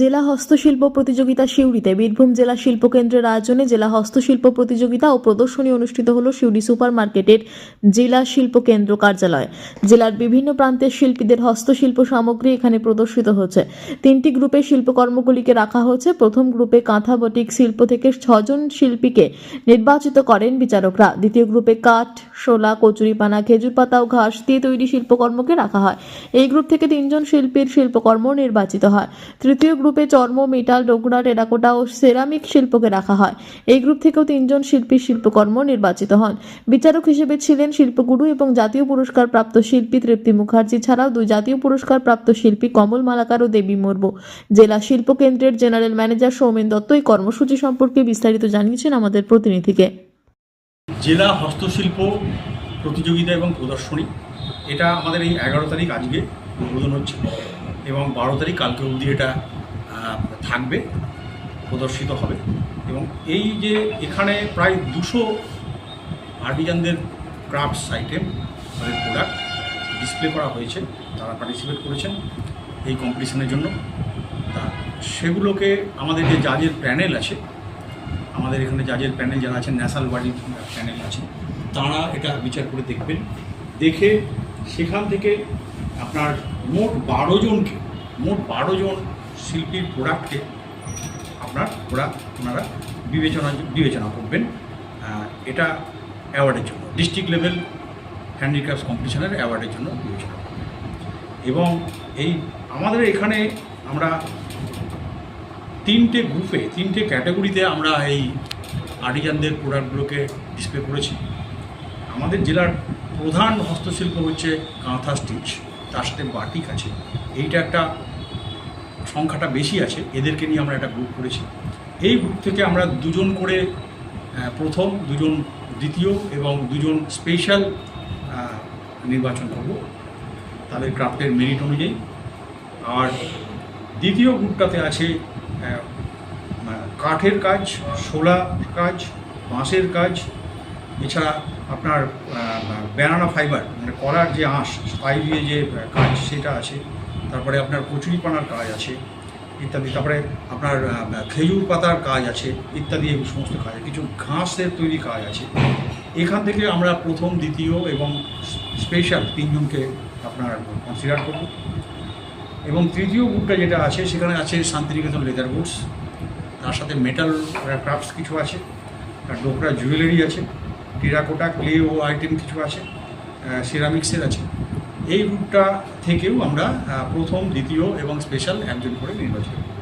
জেলা হস্তশিল্প প্রতিযোগিতা সিউড়িতে বীরভূম জেলা শিল্পকেন্দ্রের আয়োজনে জেলা হস্তশিল্প প্রতিযোগিতা ও প্রদর্শনী অনুষ্ঠিত হল সিউড়ি সুপার মার্কেটের জেলা শিল্পকেন্দ্র কার্যালয়। জেলার বিভিন্ন প্রান্তের শিল্পীদের হস্তশিল্প সামগ্রী এখানে প্রদর্শিত হচ্ছে। তিনটি গ্রুপে শিল্পকর্মগুলিকে রাখা হয়েছে। প্রথম গ্রুপে কাঁথা বটিক শিল্প থেকে ছজন শিল্পীকে নির্বাচিত করেন বিচারকরা। দ্বিতীয় গ্রুপে কাঠ, শোলা, কচুরিপানা, খেজুর পাতা ও ঘাস দিয়ে তৈরি শিল্পকর্মকে রাখা হয়। এই গ্রুপ থেকে তিনজন শিল্পীর শিল্পকর্ম নির্বাচিত হয়। তৃতীয় গ্রুপে চর্ম মেটাল ডোকরা, টেরাকোটা ও সেরামিক শিল্পকে রাখা হয়। এই গ্রুপ থেকেও তিনজন শিল্পী শিল্পকর্ম নির্বাচিত হন। বিচারক হিসেবে ছিলেন শিল্পগুরু এবং জাতীয় পুরস্কার প্রাপ্ত শিল্পী তৃপ্তি মুখার্জি ছাড়াও দুই জাতীয় পুরস্কার প্রাপ্ত শিল্পী কমল মালাকার ও দেবী মুর্মু। জেলা শিল্প কেন্দ্রের জেনারেল ম্যানেজার সৌমেন দত্ত এই কর্মসূচি সম্পর্কে বিস্তারিত জানিয়েছেন আমাদের প্রতিনিধিকে। জেলা হস্তশিল্প প্রতিযোগিতা এবং প্রদর্শনী, এটা আমাদের এই এগারো তারিখ আজকে উদ্বোধন হচ্ছে এবং বারো তারিখ কালকে অবধি এটা থাকবে, প্রদর্শিত হবে। এবং এই যে এখানে প্রায় দুশো আর্টিজানদের ক্রাফটস আইটেম তাদের প্রোডাক্ট ডিসপ্লে করা হয়েছে, তারা পার্টিসিপেট করেছেন এই কম্পিটিশনের জন্য। তা সেগুলোকে আমাদের যে জাজের প্যানেল আছে, আমাদের এখানে জাজের প্যানেল যারা আছেন ন্যাশনাল বডির প্যানেল আছে, তারা এটা বিচার করে দেখবেন। দেখে সেখান থেকে আপনার মোট বারো জনকে, মোট বারো জন শিল্পীর প্রোডাক্টকে আপনার ওরা, ওনারা বিবেচনা বিবেচনা করবেন এটা অ্যাওয়ার্ডের জন্য। ডিস্ট্রিক্ট লেভেল হ্যান্ডিক্রাফটস কম্পিটিশনের অ্যাওয়ার্ডের জন্য বিবেচনা করবেন। এবং এই, আমাদের এখানে আমরা তিনটে গ্রুপে তিনটে ক্যাটাগরিতে আমরা এই আর্টিজানদের প্রোডাক্টগুলোকে ডিসপ্লে করেছি। আমাদের জেলার প্রধান হস্তশিল্প হচ্ছে কাঁথা স্টিচ তার সাথে বাটিক আছে। এইটা একটা সংখ্যাটা বেশি আছে, এদেরকে নিয়ে আমরা একটা গ্রুপ করেছি। এই গ্রুপ থেকে আমরা দুজন করে প্রথম, দুজন দ্বিতীয় এবং দুজন স্পেশাল নির্বাচন করব। তাদের ক্রাফটের মেরিট অনুযায়ী। আর দ্বিতীয় গ্রুপটাতে আছে কাঠের কাজ শোলা কাজ, বাঁশের কাজ, এছাড়া আপনার ব্যানানা ফাইবার মানে কলার যে আঁশ স্পাই দিয়ে যে কাজ, সেটা আছে। তারপরে আপনার কচুরিপানার কাজ আছে, ইত্যাদি। তারপরে আপনার খেজুর পাতার কাজ আছে, ইত্যাদি, এই সমস্ত কাজ। কিছু ঘাসের তৈরি কাজ আছে। এখান থেকে আমরা প্রথম, দ্বিতীয় এবং স্পেশাল তিনজনকে আপনার কনসিডার করব। এবং তৃতীয় গ্রুপটা যেটা আছে, সেখানে আছে শান্তিনিকেতন লেদার গুডস তার সাথে মেটাল ক্রাফটস কিছু আছে। আর ডোকরা জুয়েলারি আছে। টেরাকোটা ক্লে ও আইটেম কিছু আছে। সিরামিক্সের আছে। এই রুটটা থেকেও আমরা প্রথম দ্বিতীয় এবং স্পেশাল একজন করে নির্বাচিত।